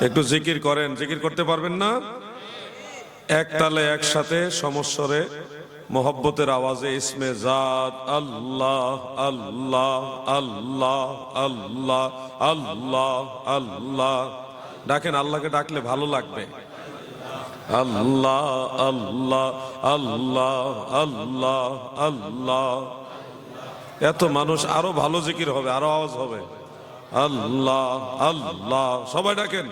একটু জিকির করেন, জিকির করতে পারবেন না? এক তালে একসাথে সমস্বরে, মোহব্বতের আওয়াজে ইসমে জাত আল্লাহ আল্লাহ আল্লাহ আল্লাহ আল্লাহ আল্লাহ। ডাকেন, আল্লাহকে ডাকলে ভালো লাগবে। আল্লাহ আল্লাহ আল্লাহ আল্লাহ আল্লাহ। এত মানুষ, আরও ভালো জিকির হবে, আরও আওয়াজ হবে। আল্লাহ আল্লাহ সবাই ডাকেন।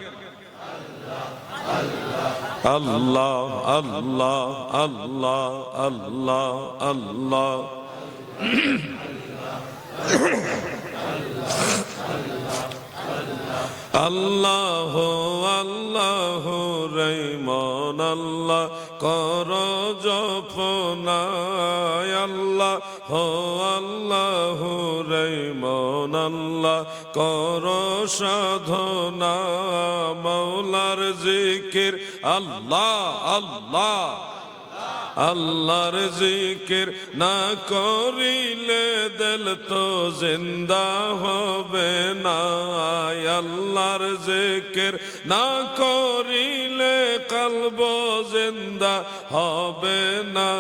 আল্লাহ আল্লাহ আল্লাহ আল্লাহ আল্লাহ। আল্লাহ আল্লাহ রৈমন আল্লাহ কর জপনায় আল্লাহ হো আল্লাহ রৈমন আল্লাহ কর সাধনা মৌলার জিকির, আল্লাহ আল্লাহ আল্লাহর জিকির না করিলে দিল তো জিন্দা হবে না। আল্লাহর জিকির না করিলে কলব জিন্দা হবে না।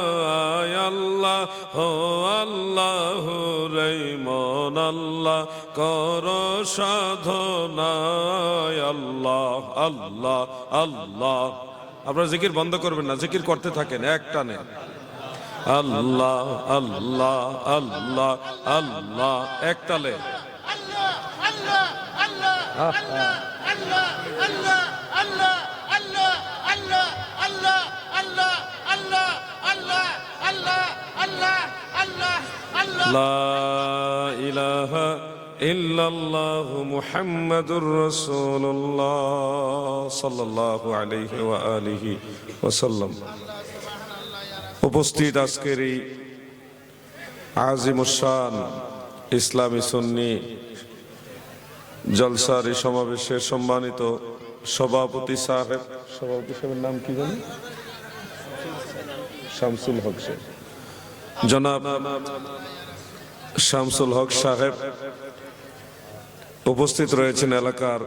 আল্লাহ হো আল্লাহ রৈমন আল্লাহ, কর সাধনা। আল্লাহ আল্লাহ আল্লাহ। আপনারা জিকির বন্ধ করবেন না, জিকির করতে থাকেন, এক টানে। আল্লাহ আল্লাহ আল্লাহ আল্লাহ, এক তালে লা ইলাহা ইল্লাল্লাহ মুহাম্মাদুর রাসূলুল্লাহ সাল্লাল্লাহু আলাইহি ওয়া আলিহি ওয়াসাল্লাম। উপস্থিত আজকের এই আজিমুসান ইসলামী সুন্নি জলসার এই সমাবেশের সম্মানিত সভাপতি সাহেব। সভাপতি সাহেবের নাম কি জানেন শামসুল হক সাহেব। জনাব শামসুল হক সাহেব। উপস্থিত রয়েছেন এলাকার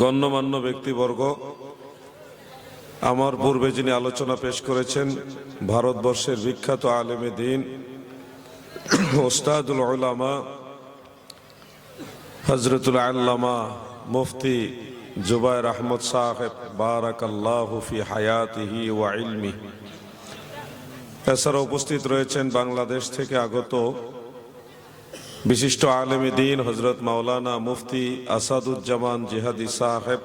গণ্যমান্য ব্যক্তিবর্গ। আমার পূর্বে যিনি আলোচনা পেশ করেছেন, ভারতবর্ষের বিখ্যাত আলেমে দিন, ওস্তাদুল উলামা হজরতুল আল্লামা মুফতি জুবাইর আহমদ সাহেব বারাক আল্লাহ ফি হায়াতিহি ওয়া ইলমিহি। এছাড়া উপস্থিত রয়েছেন বাংলাদেশ থেকে আগত বিশিষ্ট আলেমী দিন হজরত মাওলানা মুফতি আসাদুজ্জামান জিহাদি সাহেব,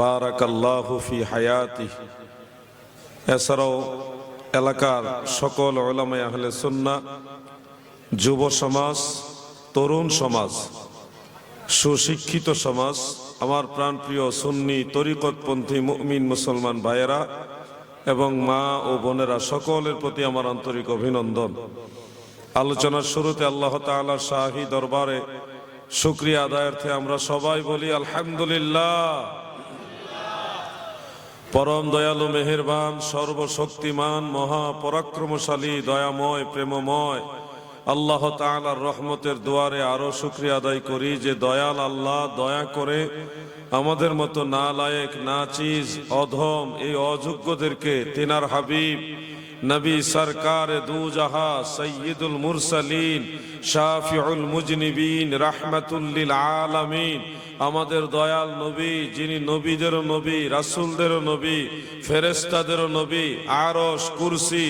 বারাকাল্লাহু ফি হায়াতি এছাড়াও এলাকার সকল ওলামাই আহলে সুন্না যুব সমাজ, তরুণ সমাজ, সুশিক্ষিত সমাজ, আমার প্রাণপ্রিয় সুন্নি তরিকতপন্থী মুমিন মুসলমান ভাইয়েরা এবং মা ও বোনেরা সকলের প্রতি আমার আন্তরিক অভিনন্দন। আলোচনার শুরুতে আল্লাহ তাআলার শাহী দরবারে শুক্রিয়া আদায়ার্থে আমরা সবাই বলি আলহামদুলিল্লাহ। পরম দয়ালু, মেহেরবান, সর্বশক্তিমান মহা পরাক্রমশালী দয়াময়, প্রেমময় আল্লাহ তাআলার রহমতের দুয়ারে আরও শুক্রিয়া আদায় করি যে দয়াল আল্লাহ দয়া করে আমাদের মতো না লায়েক না চিজ অধম এই অযোগ্যদেরকে, তিনার হাবিব নবী সরকার দু জাহা সৈয়দুল মুরসালিন, শাফিউল মুজনিবিন রাহমাতুল্লিল আলামিন। আমাদের দয়াল নবী, যিনি নবীদেরও নবী রাসূলদেরও নবী ফেরেশতাদেরও নবী আরস কুরসি,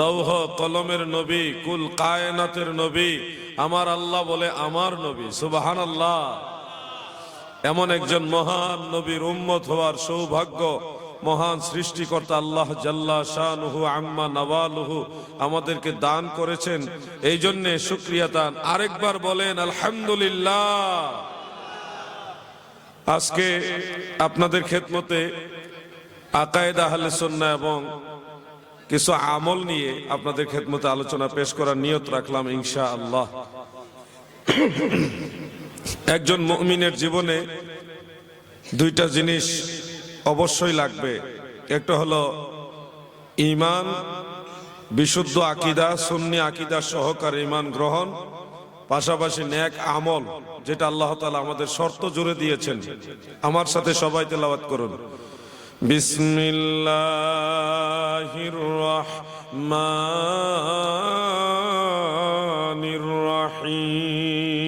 লৌহ, কলমের নবী, কুল কায়নাতের নবী। আমার আল্লাহ বলে আমার নবী সুবাহান আল্লাহ এমন একজন মহান নবীর উম্মত হওয়ার সৌভাগ্য মহান সৃষ্টিকর্তা আল্লাহ জাল্লা শাহনুহু আম্মা নওয়ালুহু আমাদেরকে দান করেছেন। এই জন্য শুক্রিয়া দান। আরেকবার বলেন, আলহামদুলিল্লাহ। আজকে আপনাদের খেদমতে আকায়েদ আহলে সুন্নাহ এবং কিছু আমল নিয়ে আপনাদের খেদমতে আলোচনা পেশ করার নিয়ত রাখলাম ইনশা আল্লাহ একজন মুমিনের জীবনে দুইটা জিনিস অবশ্যই লাগবে। একটা হলো ইমান, বিশুদ্ধ আকিদা, সুন্নি আকিদা সহকার ইমান গ্রহণ, পাশাপাশি ন্যাক আমল, যেটা আল্লাহ তালা আমাদের শর্ত জুড়ে দিয়েছেন। আমার সাথে সবাই তেলাওয়াত করুন। বিসমিল্লাহির রহমানির রহিম।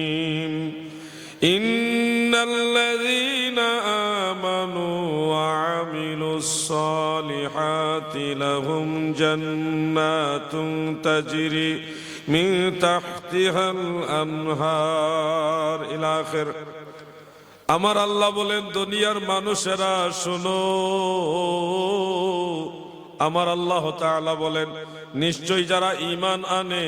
সালিহাতি লাহুম জান্নাতুন তাজরি মিন তাহতিহাল আনহার ইলা আখির আমার আল্লাহ বলেন, দুনিয়ার মানুষেরা শোনো। আমার আল্লাহ তাআলা বলেন নিশ্চয় যারা ঈমান আনে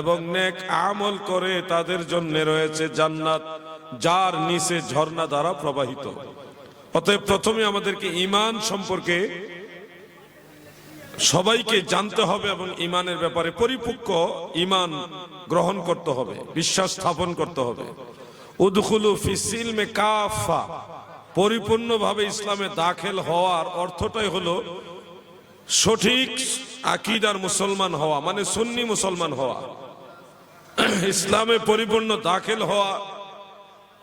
এবং নেক আমল করে, তাদের জন্য রয়েছে জান্নাত, যার নিচে ঝর্ণা দ্বারা প্রবাহিত। অতএব প্রথমে আমাদেরকে ঈমান সম্পর্কে সবাইকে জানতে হবে এবং ইমানের ব্যাপারে পরিপক্ক ইমান গ্রহণ করতে হবে, বিশ্বাস স্থাপন করতে হবে। পরিপূর্ণভাবে ইসলামে দাখিল হওয়ার অর্থটাই হলো সঠিক আকিদার মুসলমান হওয়া মানে সুন্নি মুসলমান হওয়া। ইসলামে পরিপূর্ণ দাখিল হওয়া,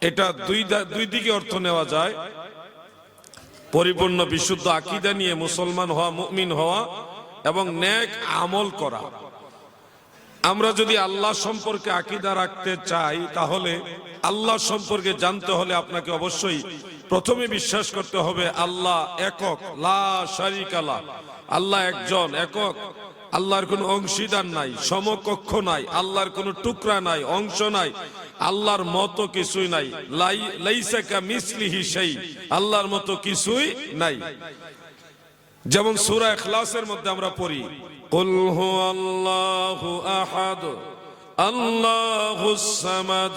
এটা দুই দুই দিকে অর্থ নেওয়া যায়। পরিপূর্ণ বিশুদ্ধ আকিদা নিয়ে মুসলমান হওয়া, মুমিন হওয়া এবং ন্যাক আমল করা। আমরা যদি আল্লাহ সম্পর্কে আকিদা রাখতে চাই, তাহলে আল্লাহ সম্পর্কে জানতে হলে আপনাকে অবশ্যই প্রথমে বিশ্বাস করতে হবে, আল্লাহ একক, লা শারিকালা আল্লাহ একজন, একক। আল্লাহর কোনো অংশীদার নাই, সমকক্ষ নাই, আল্লাহর কোনো টুকরা নাই, অংশ নাই। আল্লাহর মতো কিছুই নাই। লাই লাইসাকা মিসলিহি সেই আল্লাহর মতো কিছুই নাই। যেমন সূরা ইখলাসের মধ্যে আমরা পড়ি, কুল হুয়াল্লাহু আহাদ, আল্লাহুস সামাদ,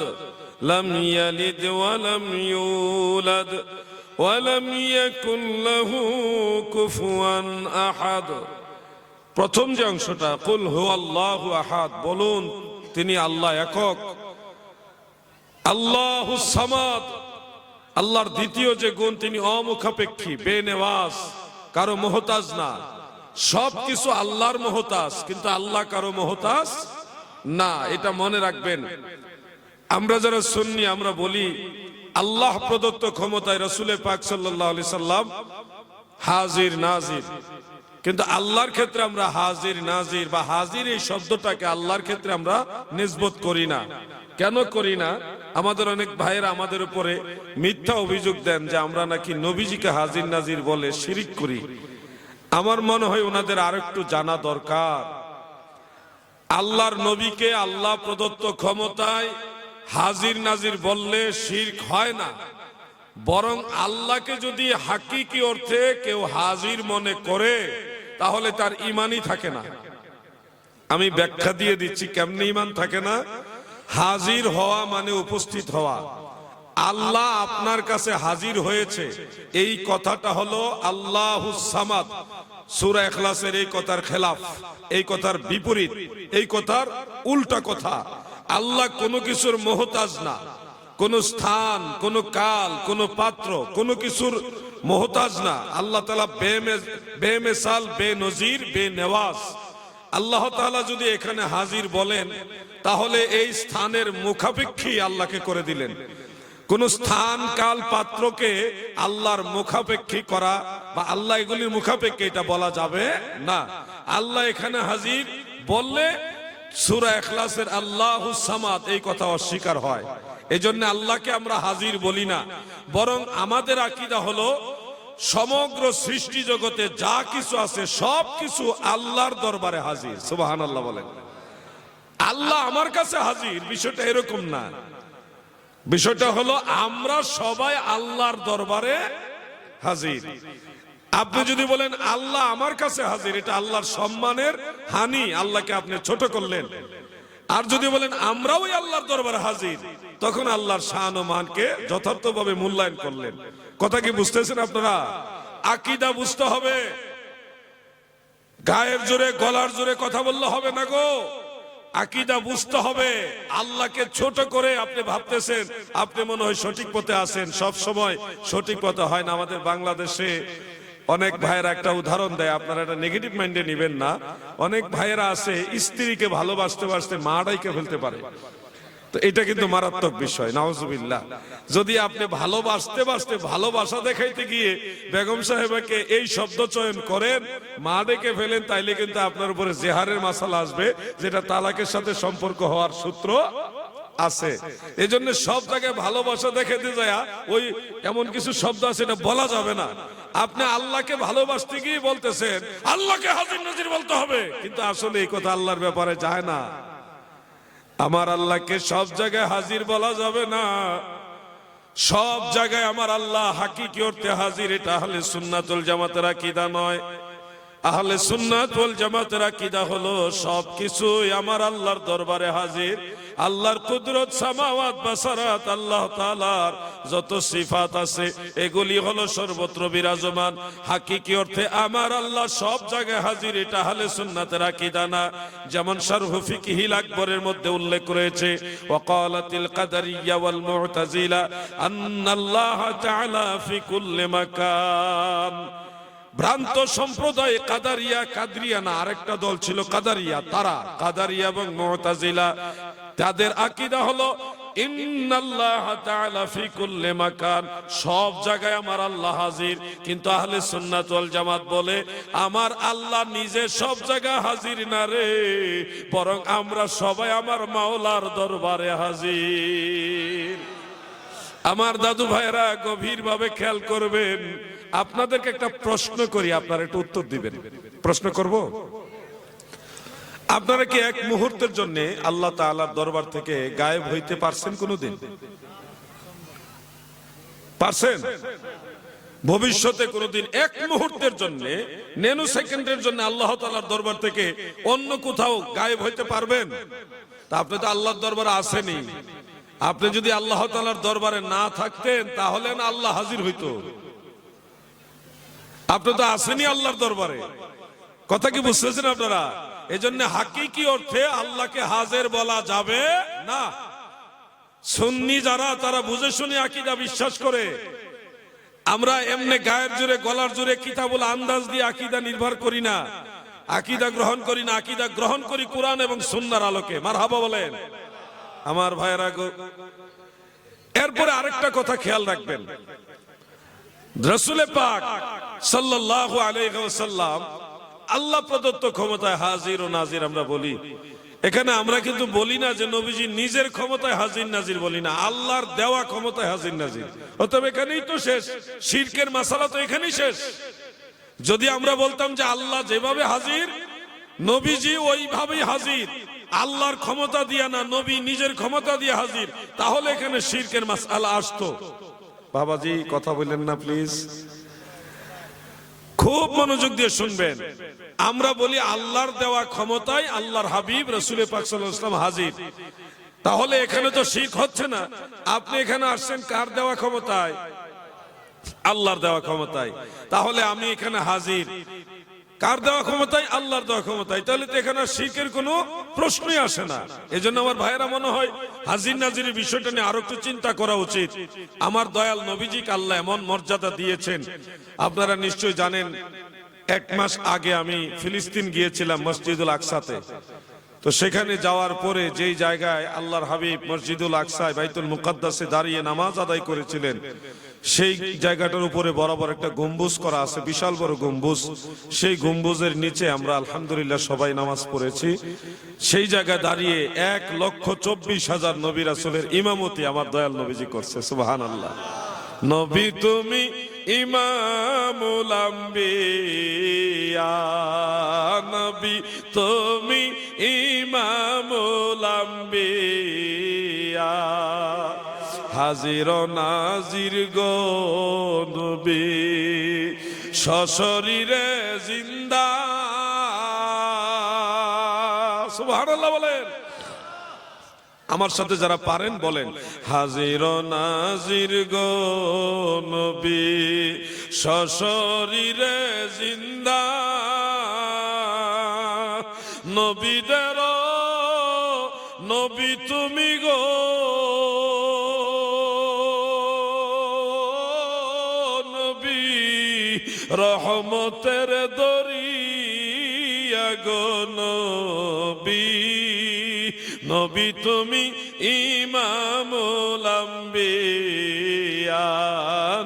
লাম ইয়ালিদ ওয়া লাম ইউলাদ, ওয়া লাম ইয়াকুল লাহু কুফুয়ান আহাদ। প্রথম যে অংশটা, কুল হুয়াল্লাহু আহাদ, বলুন, তিনি আল্লাহ একক। আল্লাহু সামাদ। আল্লাহর দ্বিতীয় যে গুণ, তিনি অমুখাপেক্ষী, বেনেওয়াজ, কারও মোহতাজ না। সব কিছু আল্লাহর মোহতাজ, কিন্তু আল্লাহ কারও মোহতাজ না, এটা মনে রাখবেন। আমরা যারা শুননি আমরা বলি, আল্লাহ প্রদত্ত ক্ষমতায় রসুলে পাক সাল্লাহ সাল্লাম হাজির, নাজির। কিন্তু আল্লাহর ক্ষেত্রে আমরা হাজির, নাজির বা হাজির এই শব্দটাকে আল্লাহর ক্ষেত্রে আমরা নিসবত করি না। কেন করি না? আমাদের অনেক ভাইয়েরা আমাদের উপরে মিথ্যা অভিযোগ দেন যে আমরা নাকি নবীজিকে হাজির, নাজির বলে শিরিক করি। আমার মনে হয় ওনাদের আর একটু জানা দরকার। আল্লাহর নবীকে আল্লাহ প্রদত্ত ক্ষমতায় হাজির, নাজির বললে শির্ক হয় না। বরং আল্লাহকে যদি হাকিকি অর্থে কেউ হাজির মনে করে, তাহলে তার ইমানই থাকে না। আমি ব্যাখ্যা দিয়ে দিচ্ছি, কেমনি ইমান থাকে না? হাজির হওয়া মানে উপস্থিত হওয়া। আল্লাহ আপনার কাছে হাজির হয়েছে। এই কথাটা হলো আল্লাহ সামাদ। সুরা এখলাসের এই কথার খেলাফ, এই কথার বিপরীত, এই কথার উল্টা কথা। আল্লাহ কোনো কিছুর মোহতাজ না। কোন স্থান, কোন কাল, কোন পাত্র, কোন কিছুর মোহতাজ না। আল্লাহ তালা বেমেসাল বে নজির বে নেওয়াজ আল্লাহ তাআলা যদি এখানে হাজির বলেন, তাহলে এই স্থানের মুখাপেক্ষী আল্লাহকে করে দিলেন। কোন স্থান, কাল, পাত্রকে আল্লাহর মুখাপেক্ষী করা বা আল্লাহ এগুলির মুখাপেক্ষী, এটা বলা যাবে না। আল্লাহ এখানে হাজির বললে সূরা ইখলাসের আল্লাহু সামাদ এই কথা অস্বীকার হয়। এই জন্য আল্লাহকে আমরা হাজির বলি না। বরং আমাদের আকীদা হলো, সমগ্র সৃষ্টি জগতে যা কিছু আছে, সব কিছু আল্লাহর দরবারে হাজির। সুবাহান আল্লাহ বলেন। আল্লাহ আমার কাছে হাজির, বিষয়টা এরকম না। বিষয়টা হলো, আমরা সবাই আল্লাহর দরবারে হাজির। আপনি যদি বলেন, আল্লাহ আমার কাছে হাজির, এটা আল্লাহর সম্মানের হানি, আল্লাহকে আপনি ছোট করলেন। আর যদি বলেন, আমরাও আল্লাহর দরবারে হাজির তখন আল্লাহর শান ও মানকে যথার্থভাবে মূল্যায়ন করলেন। কথা কি বুঝতেছেন আপনারা? আকিদা বুঝতে হবে। গায়ের জোরে, গলার জোরে কথা বললে হবে না গো। আকিদা বুঝতে হবে। আল্লাহকে ছোট করে আপনি ভাবতেছেন, আপনি মনে হয় সঠিক পথে আছেন। সব সময় সঠিক পথে হয় না আমাদের বাংলাদেশে। অনেক ভাইয়েরা একটা উদাহরণ দেয়, আপনারা এটা নেগেটিভ মাইন্ডে নেবেন না। অনেক ভাইয়েরা আছে, স্ত্রীকে ভালোবাসতে বাসতে মাটাইকে ফেলতে পারে। তো এটা কিন্তু মারাত্মক বিষয়, নাউজুবিল্লাহ। যদি আপনি ভালোবাসতে বাসতে ভালোবাসা দেখাইতে গিয়ে বেগম সাহেবাকে এই শব্দ চয়ন করেন, মা ডেকে ফেলেন, তাইলে কিন্তু আপনার উপরে জেহারের মাসালা আসবে, যেটা তালাকের সাথে সম্পর্ক হওয়ার সূত্র আছে। এই জন্য সব জায়গায় ভালোবাসা দেখাতে যায় ওই এমন কিছু শব্দ আছে, এটা বলা যাবে না। আপনি আল্লাহকে ভালোবাসতে গিয়ে বলতেছেন, আল্লাহকে হাজির নজির বলতে হবে। কিন্তু আসলে এই কথা আল্লাহর ব্যাপারে যায় না। আমার আল্লাহকে সব জায়গায় হাজির বলা যাবে না। সব জায়গায় আমার আল্লাহ হাকিকি অর্থে হাজির, এটা হলে সুন্নাতুল জামাতের আকিদা নয়। আহলে সুন্নাত ওয়াল জামাতের আকিদা হলো সবকিছুই আমার আল্লাহর দরবারে হাজির। আল্লাহর কুদরত, সামাওয়াত, বাসারাত, আল্লাহ তাআলার যত সিফাত আছে, এগুলি হলো সর্বত্র বিরাজমান। হাকিকি অর্থে আমার আল্লাহ সব জায়গায় হাজির, এটা আহলে সুন্নাতের আকিদা না। যেমন শারহু ফিকহিল আকবরের মধ্যে উল্লেখ রয়েছে, ওয়াকালাতিল কাদারিয়া ওয়াল মুতাজিলা আন্নাল্লাহ তাআলা ফি কুল্লি মাকান ভ্রান্ত সম্প্রদায় কাদারিয়া, কাদরিয়া না, আরেকটা দল ছিল কাদারিয়া, তারা কাদারিয়া এবং মহতাজিলা তাদের আকিদা হলো সব জায়গায় আমার আল্লাহ হাজির, কিন্তু আহলে সুন্নাত জামাত বলে, আমার আল্লাহ নিজে সব জায়গায় হাজির না রে, বরং আমরা সবাই আমার মাওলার দরবারে হাজির। আমার দাদু ভাইরা গভীর ভাবে খেয়াল করবেন আপনাদেরকে একটা প্রশ্ন করি, আপনারা একটু উত্তর দিবেন। প্রশ্ন করব? আপনারা কি এক মুহূর্তের জন্য আল্লাহ তাআলার দরবার থেকে গায়েব হইতে পারছেন কোনোদিন? পারছেন? ভবিষ্যতে কোনোদিন এক মুহূর্তের জন্য নেনু সেকেন্ডের জন্য আল্লাহ তালার দরবার থেকে অন্য কোথাও গায়েব হইতে পারবেন? তা আপনি তো আল্লাহর দরবারে আসেনি আপনি যদি আল্লাহ তালার দরবারে না থাকতেন, তাহলে না আল্লাহ হাজির হইতো। আপনি তো আসেনি আল্লাহর দরবারে। কথা কি বুঝতেছেন আপনারা? এই জন্য হাকিকি অর্থে আল্লাহকে হাজের বলা যাবে না। সুন্নি যারা, তারা বুঝে শুনে আকিদা বিশ্বাস করে। আমরা এমনি গায়ের জোরে, গলার জোরে কিতাবুল আন্দাজ দিয়ে আকিদা নির্ভর করি না। আকিদা গ্রহণ করি না, আকিদা গ্রহণ করি কোরআন এবং সুন্নার আলোকে। মার হাবা বলেন। আমার ভাইয়েরা এরপরে আরেকটা কথা খেয়াল রাখবেন। রসুলে পাক আলাইহি আল্লাহ প্রদত্ত ক্ষমতায় হাজির ও নাজির আমরা বলি। এখানে আমরা কিন্তু বলি না যে নবীজি নিজের ক্ষমতায় হাজির নাজির বলি না, আল্লাহর দেওয়া ক্ষমতায় হাজির নাজির। অতএব এখানেই তো শেষ, শিরকের মাসালা তো এখানেই শেষ। যদি আমরা বলতাম যে আল্লাহ যেভাবে হাজির, নবীজি ওইভাবেই হাজির। আল্লাহর ক্ষমতা দিয়া না, নবী নিজের ক্ষমতা দিয়ে হাজির, তাহলে এখানে শিরকের মাসালা আসতো। বাবাজি, কথা বললেন না প্লিজ খুব মনোযোগ দিয়ে শুনবেন। আমরা বলি আল্লাহর দেওয়া ক্ষমতায় আল্লাহর হাবিব, রসুল সাল্লাল্লাহু হাজির। তাহলে এখানে তো শিখ হচ্ছে না। আপনি এখানে আসছেন কার দেওয়া ক্ষমতায়? আল্লাহর দেওয়া ক্ষমতায়। তাহলে আমি এখানে হাজির। কার দেওয়া ক্ষমতায়? আল্লাহর দেওয়া ক্ষমতায়। তাহলে তো এখানে শিখের কোনো প্রশ্নই আসে না। এজন্য আমার ভাইয়েরা মনে হয় হাজির নাজির বিষয়টা নিয়ে আরও একটু চিন্তা করা উচিত। আমার দয়াল নবীজিকে আল্লাহ এমন মর্যাদা দিয়েছেন। আপনারা নিশ্চয়ই জানেন, এক মাস আগে আমি ফিলিস্তিন গিয়েছিলাম মসজিদুল আকসাতে। তো সেখানে যাওয়ার পরে যেই জায়গায় আল্লাহর হাবিব মসজিদুল আকসায় বাইতুল মুকাদ্দাসে দাঁড়িয়ে নামাজ আদায় করেছিলেন সেই জায়গাটার উপরে বরাবর একটা গম্বুজ করা আছে, বিশাল বড় গম্বুজ। সেই গম্বুজের নিচে আমরা আলহামদুলিল্লাহ সবাই নামাজ পড়েছি। সেই জায়গায় দাঁড়িয়ে এক লক্ষ চব্বিশ হাজার নবী রাসুলের ইমামতি আমার দয়াল নবীজি করছে সুবাহান আল্লাহ নবী তুমি ইমামুল আম্বিয়া তুমি ইমামুল হাজির নাজির গো নবী, সশরীরে জিন্দা। সুবহানাল্লাহ বলেন। আমার সাথে যারা পারেন বলেন, হাজির নাজির গো নবী, সশরীরে জিন্দা। নবী রহমতের দরিয়া গো নবী। নবী তুমি ইমামুল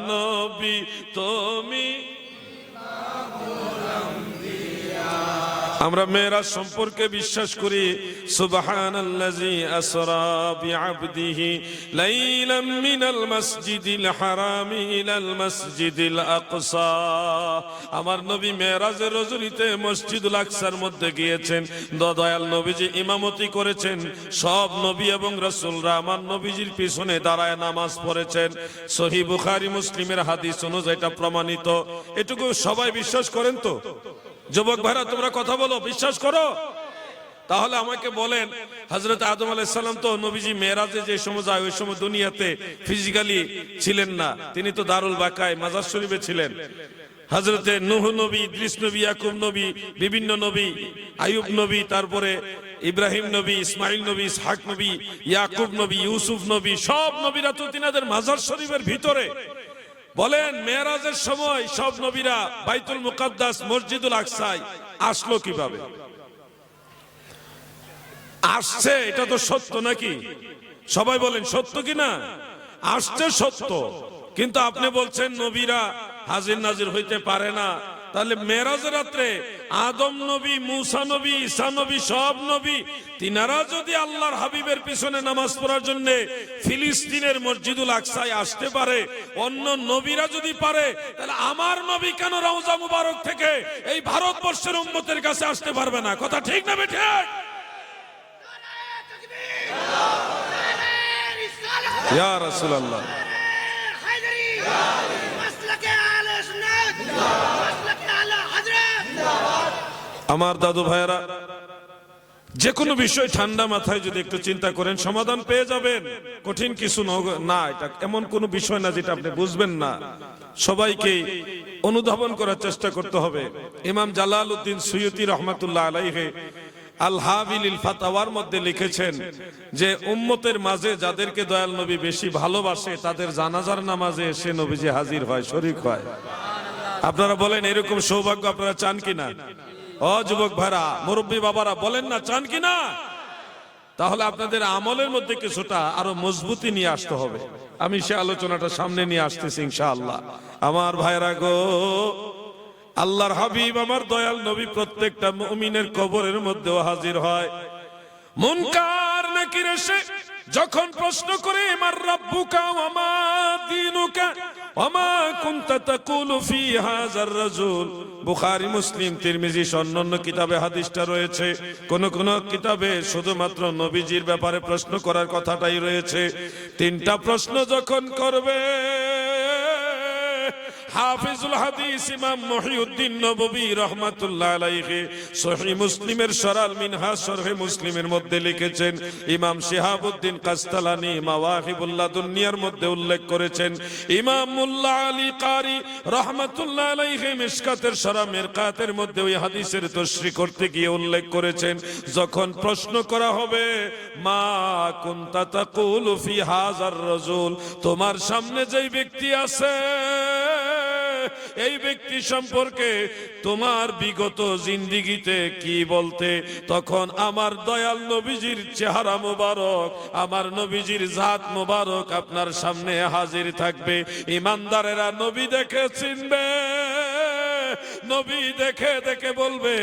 নবী তুমি আমরা মেয়েরাজ সম্পর্কে বিশ্বাস করি আসরা লাইলাম হারামি আমার নবী মেরাজের রজনীতে মসজিদুল আকসার মধ্যে গিয়েছেন। দয়াল নবীজি ইমামতি করেছেন। সব নবী এবং রসুলরা আমার নবীজির পিছনে দাঁড়ায় নামাজ পড়েছেন। সহি বুখারি মুসলিমের হাদিস অনুযায়ী এটা প্রমাণিত। এটুকু সবাই বিশ্বাস করেন তো? যুবক ভাইরা, তোমরা কথা বলো, বিশ্বাস করো? তাহলে আমাকে বলেন হজরত আদম আলাইসাল্লাম তো নবীজি মেয়েরাজে যে সময় যায়, ওই সময় দুনিয়াতে ফিজিক্যালি ছিলেন না। তিনি তো দারুল বাকায়, মাজার শরীফে ছিলেন। হজরতে নুহ নবী, ইদ্রিস নবী, ইয়াকুব নবী, বিভিন্ন নবী আয়ুব নবী, তারপরে ইব্রাহিম নবী ইসমাইল নবী, ইসহাক নবী, ইয়াকুব নবী, ইউসুফ নবী, সব নবীরা তো তিনাদের মাজার শরীফের ভিতরে। বলেন, মেয়েরাজের সময় সব নবীরা বাইতুল মুকাদ্দাস, মসজিদুল আকসায় আসলো কীভাবে? আসছে, এটা তো সত্য নাকি? সবাই বলেন, সত্য কি না? আসছে সত্য। কিন্তু আপনি বলছেন, নবীরা হাজির নাজির হইতে পারে না। তাহলে মেরাজ রাত্রে আদম নবী, মুসা নবী, ঈসা নবী, সব নবী, তিনারা যদি আল্লাহর হাবিবের পিছনে নামাজ পড়ার জন্য ফিলিস্তিনের মসজিদুল আকসায় আসতে পারে, অন্য নবীরা যদি পারে, তাহলে আমার নবী কেন রওজা মুবারক থেকে এই ভারতবর্ষের উন্মতের কাছে আসতে পারবে না? কথা ঠিক না বেঠে? রসুল্লাহ রাসূলুল্লাহ। আমার দাদু ভাইয়েরা যে কোনো বিষয় ঠান্ডা মাথায় যদি একটু চিন্তা করেন, সমাধান পেয়ে যাবেন। কঠিন কিছু না, এটা এমন কোনো বিষয় না যেটা আপনি বুঝবেন না। সবাইকে অনুধাবন করার চেষ্টা করতে হবে। ইমাম জালাল উদ্দিন সৈয়দি রহমাতুল্লাহ আলাইহে লিখেছেন যে, উম্মতের মাঝে যাদেরকে দয়াল নবী বেশি ভালোবাসে, তাদের জানাজার নামাজে এসে হাজির হয় হয়। আপনারা বলেন এরকম সৌভাগ্য আপনারা চান কিনা? ও যুবক ভাইরা, মুরব্বী বাবারা, বলেন না, চান কিনা তাহলে আপনাদের আমলের মধ্যে কিছুটা আরও মজবুতি নিয়ে আসতে হবে। আমি সে আলোচনাটা সামনে নিয়ে আসতেছি ইনশাআল্লাহ। আমার ভাইরা গো, আল্লাহর হাবিব আমার দয়াল নবী প্রত্যেকটা মুমিনের কবরের মধ্যেও হাজির হয়। মুনকার নাকির এসে যখন প্রশ্ন করে আমার রব্বুকা ওয়া মা দীনুকা ওয়া মা কুনতা তাকুলু ফি হাযার রাজুল? বুখারী, মুসলিম, তিরমিজি অন্যান্য কিতাবে হাদিসটা রয়েছে। কোন কোন কিতাবে শুধুমাত্র নবীজির ব্যাপারে প্রশ্ন করার কথাটাই রয়েছে। তিনটা প্রশ্ন যখন করবে হাফিজুল হাদিস ইমাম মহিউদ্দিন নববী রহমাতুল্লাহ আলাইহি সহিহ মুসলিমের সরাল মিনহাজ শরহে মুসলিমের মধ্যে লিখেছেন, ইমাম শিহাবুদ্দিন কাস্তালানি মাওয়াহিবুল্লাহ দুনিয়ার মধ্যে উল্লেখ করেছেন, ইমাম মুল্লা আলী কারি রহমাতুল্লাহ আলাইহি মিশকাতের সরা মিরকাতের মধ্যে ওই হাদিসের তশরি করতে গিয়ে উল্লেখ করেছেন, যখন প্রশ্ন করা হবে, মা কুনতা তাকুলু ফি হাজার রাজুল? তোমার সামনে যেই ব্যক্তি আছে এই ব্যক্তি সম্পর্কে তোমার বিগত জিন্দিগিতে কি বলতে? তখন আমার দয়াল নবীজির চেহারা মোবারক, আমার নবীজির জাত মোবারক আপনার সামনে হাজির থাকবে। ইমানদারেরা নবী দেখে চিনবে। নবী দেখে দেখে বলবে,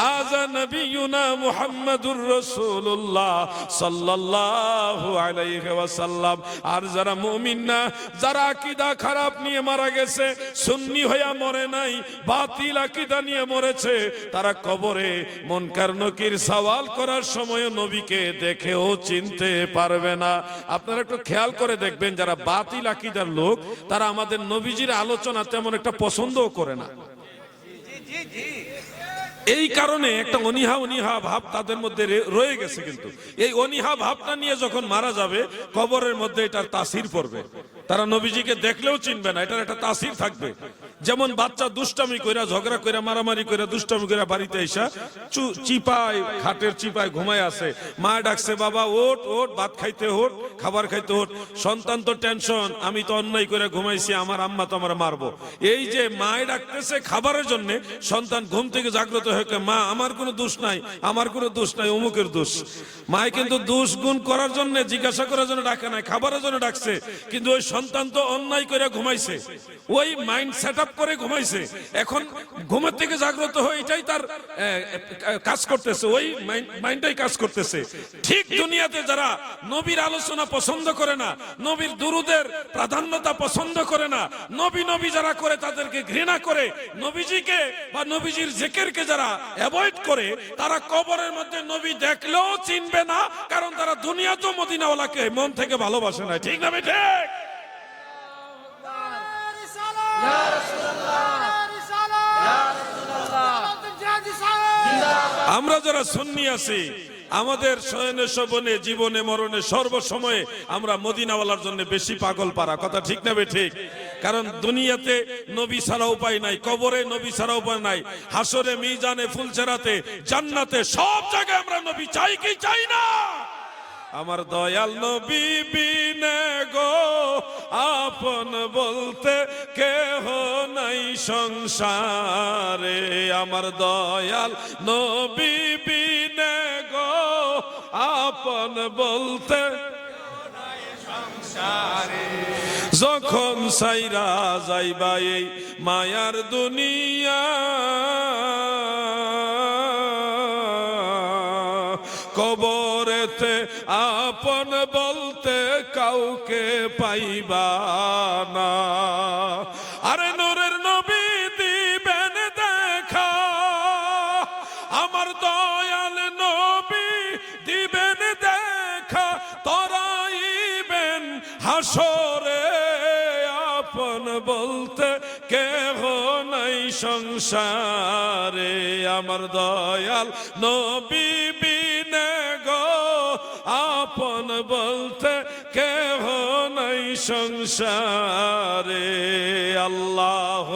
হাজা নবিয়ুনা মুহাম্মাদুর রাসূলুল্লাহ সাল্লাল্লাহু আলাইহি ওয়াসাল্লাম। আর যারা মুমিন না, যারা আকীদা খারাপ নিয়ে মারা গেছে, সুন্নি হইয়া মরে নাই, বাতিল আকীদা নিয়ে মরেছে, তারা কবরে মুনকার নকির সওয়াল করার সময় নবীকে দেখেও চিনতে পারবে না। আপনারা একটু খেয়াল করে দেখবেন, যারা বাতিল আকীদার লোক, তারা আমাদের নবীজির আলোচনা তেমন একটা পছন্দও করে না। এই কারণে একটা অনিহা অনিহা ভাব তাদের মধ্যে রয়ে গেছে কিন্তু। এই অনিহা ভাবটা নিয়ে যখন মারা যাবে, কবরের মধ্যে এটার তাসির পড়বে। তারা নবীজিকে দেখলেও চিনবে না, এটার একটা তাসির থাকবে। যেমন বাচ্চা দুষ্টামি কইরা, ঝগড়া কইরা, মারামারি কইরা, দুষ্টামি কইরা বাড়িতে এসা চিপায়, খাটের চিপায় ঘুমায় আছে। মা ডাকছে, বাবা ওট ওট ভাত খাইতে হোট খাবার খাইতে হোট সন্তান তো টেনশন, আমি তো অন্যায় করে ঘুমাইছি, আমার আম্মা তো আমার মারবো। এই যে মায় ডাকতেছে খাবারের জন্য, সন্তান ঘুম থেকে জাগ্রত হয়ে মা, আমার কোনো দোষ নাই, আমার কোনো দোষ নাই, অমুকের দোষ। মায় কিন্তু দোষ গুণ করার জন্য, জিজ্ঞাসা করার জন্য ডাকে নাই, খাবারের জন্য ডাকছে। কিন্তু ওই সন্তান তো অন্যায় করে ঘুমাইছে। ওই মাইন্ড সেট করে ঘুমাইছে। এখন ঘুমের থেকে জাগ্রত হয়ে এটাই তার কাজ করতেছে। ওই মাইন্ডটাই কাজ করতেছে। ঠিক দুনিয়াতে যারা নবীর আলোচনা পছন্দ করে না, নবীর দুরুদের প্রাধান্যতা পছন্দ করে না, নবী নবী যারা করে তাদেরকে ঘৃণা করে, নবীজিকে বা নবীজির জেকেরকে যারা অ্যাভয়েড করে, তারা কবরের মধ্যে নবী দেখলেও চিনবে না, কারণ তারা দুনিয়া তো মদিনাওয়ালাকে মন থেকে ভালোবাসে না। ঠিক না বেঠে আমরা যারা সুন্নি আছি, আমাদের শয়নে শবনে জীবনে মরণে সর্বসময়ে আমরা মদিনাওয়ালার জন্য বেশি পাগল পারা কথা ঠিক না বে ঠিক? কারণ দুনিয়াতে নবী ছাড়া উপায় নাই, কবরে নবী ছাড়া উপায় নাই হাসরে মিজানে ফুলছেরাতে জান্নাতে সব জায়গায় আমরা নবী চাই কি চাই না? আমার দয়াল নবী গো, আপন বলতে কেহ নাই সংসারে। আমার দয়াল নবী গো, আপন বলতে যখন সাইরা যাইবা এই মায়ার দুনিয়া। কবরেতে আপন বলতে কাউকে পাইবা না। আরে নূরের নবী দিবেন দেখা। আমার দয়াল নবী দিবেন দেখা। তরাইবেন হাসরে আপন বলতে কেহ নাই সংসারে। আমার দয়াল নবী সংসারে আল্লাহ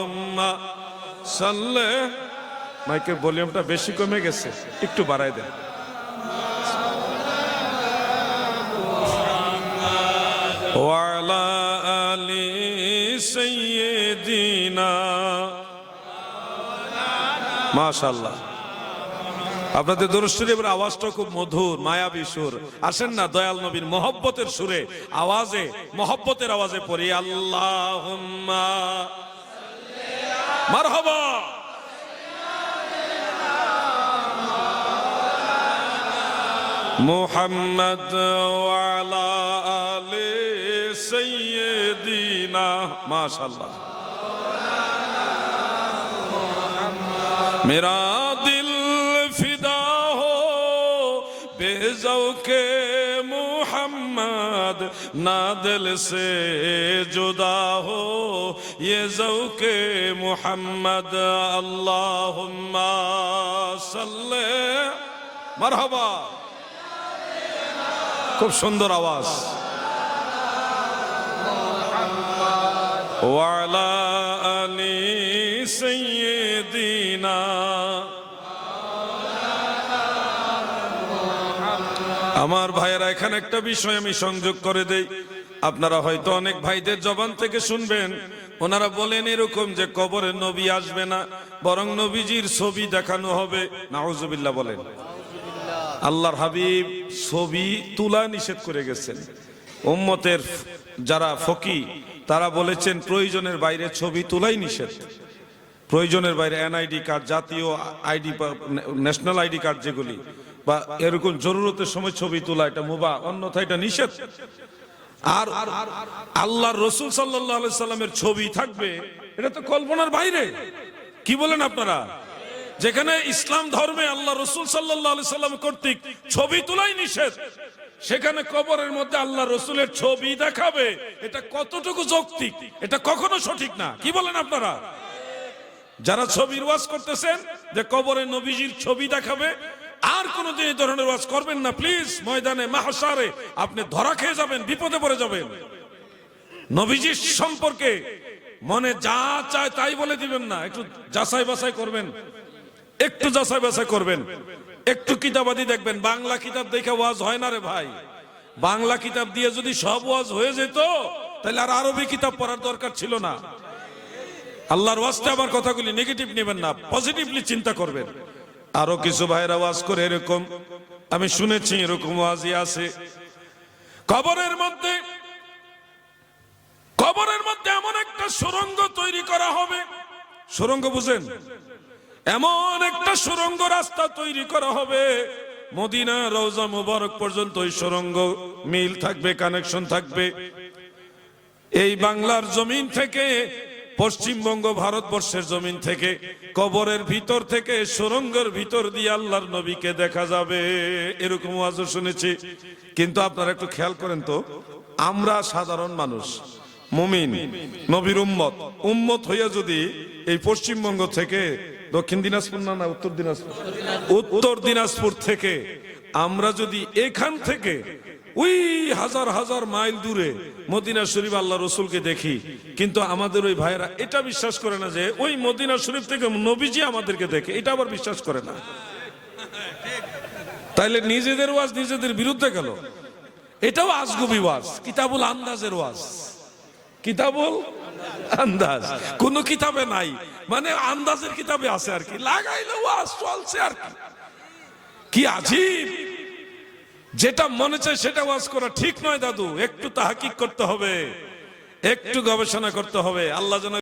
সাল্লে। মাইকের ভলিউমটা বেশি কমে গেছে একটু বাড়াই দেন। মাশাল্লাহ আপনাদের দরুদ শরীফের আওয়াজটা খুব মধুর মায়াবী সুর আসেন না দয়াল নবীর মহব্বতের সুরে আওয়াজে মহব্বতের আওয়াজে পড়ি আল্লাহ মারহাবা محمد وعلى آل سيدنا ما شاء الله मेरा के मोहम्मद ना दिल से जुदा हो ये जौ के मोहम्मद अल्लाहुम्मा सल्ले मरहबा খুব সুন্দর আওয়াজ ওয়ালা আমার ভাইয়েরা, এখানে একটা বিষয় আমি সংযোগ করে দেই। আপনারা হয়তো অনেক ভাইদের জবান থেকে শুনবেন। ওনারা বলেন এরকম যে কবরে নবী আসবে না, বরং নবীজির ছবি দেখানো হবে। নাউজুবিল্লাহ বলেন। আল্লাহর হাবিব ছবি তুলা নিষেধ করে গেছেন। উম্মতের যারা ফকি, তারা বলেছেন প্রয়োজনের বাইরে ছবি তুলাই নিষেধ। প্রয়োজনের বাইরে এনআইডি কার্ড, জাতীয় আইডি ন্যাশনাল আইডি কার্ড যেগুলি বা এরকম জরুরতের সময় ছবি তোলা, এটা মুবা অন্যথা এটা নিষেধ। আর আল্লাহ রসুল সাল্লামের ছবি থাকবে, এটা তো কল্পনার বাইরে। কি বলেন আপনারা? যেখানে ইসলাম ধর্মে আল্লাহ রসুল সাল্লাম কর্তৃক ছবি তোলাই নিষেধ, সেখানে কবরের মধ্যে আল্লাহ রসুলের ছবি দেখাবে, এটা কতটুকু যৌক্তিক? এটা কখনো সঠিক না। কি বলেন আপনারা? যারা ছবির ওয়াজ করতেছেন, যে কবরে নবীজির ছবি দেখাবে আর কোনদিন এই ধরনের ওয়াজ করবেন না প্লিজ ময়দানে মাহসারে আপনি ধরা খেয়ে যাবেন, বিপদে পড়ে যাবেন। নবীজির সম্পর্কে মনে যা চায় তাই বলে দিবেন না, একটু যাচাই বাছাই করবেন, একটু যাচাই বাছাই করবেন, একটু কিতাবাদি দেখবেন, বাংলা কিতাব দেখে ওয়াজ হয় না রে ভাই। বাংলা কিতাব দিয়ে যদি সব ওয়াজ হয়ে যেত, তাহলে আর আরবি কিতাব পড়ার দরকার ছিল না। আল্লাহর ওয়াজটা আমার কথাগুলি নেগেটিভ নেবেন না পজিটিভলি চিন্তা করবেন। আরও কিছু ভাইরা ওয়াজ করে এরকম। আমি শুনেছি এরকম ওয়াজই আছে। কবরের মধ্যে কবরের মধ্যে এমন একটা সুরঙ্গ তৈরি করা হবে। সুরঙ্গ বুঝেন? এমন একটা সুরঙ্গ রাস্তা তৈরি করা হবে। মদিনা রওজা মুবারক পর্যন্ত ওই সুরঙ্গ মিল থাকবে, কানেকশন থাকবে। এই বাংলার জমিন থেকে পশ্চিমবঙ্গ ভারতবর্ষের জমিন থেকে, কবরের ভিতর থেকে, সুরঙ্গের ভিতর দিয়ে আল্লাহর নবীকে দেখা যাবে। এরকম আজও শুনেছি। কিন্তু আপনারা একটু খেয়াল করেন তো, আমরা সাধারণ মানুষ, মুমিন, নবীর উম্মত উম্মত হইয়া যদি এই পশ্চিমবঙ্গ থেকে, দক্ষিণ দিনাজপুর না না, উত্তর দিনাজপুর উত্তর দিনাজপুর থেকে, আমরা যদি এখান থেকে ওই হাজার হাজার মাইল দূরে মদিনা শরীফ আল্লাহ রসুলকে দেখি। কিন্তু আমাদের ওই ভাইয়েরা এটা বিশ্বাস করে না যে ওই মদিনা শরীফ থেকে নবীজি আমাদেরকে দেখে। এটা আবার বিশ্বাস করে না। তাইলে নিজেদের ওয়াজ নিজেদের বিরুদ্ধে গেল। এটাও আজগুবি ওয়াজ, কিতাবুল আন্দাজের ওয়াজ। কিতাবুল আন্দাজ। কোন কিতাবে নাই। মানে আন্দাজের কিতাবে আছে আর কি। লাগাইলে ওয়াজ, চলছে আর কি। কি আজীব। যেটা মনে চায় সেটা ওয়াজ করা ঠিক নয় দাদু। একটু তাহাকিক করতে হবে। একটু গবেষণা করতে হবে। আল্লাহ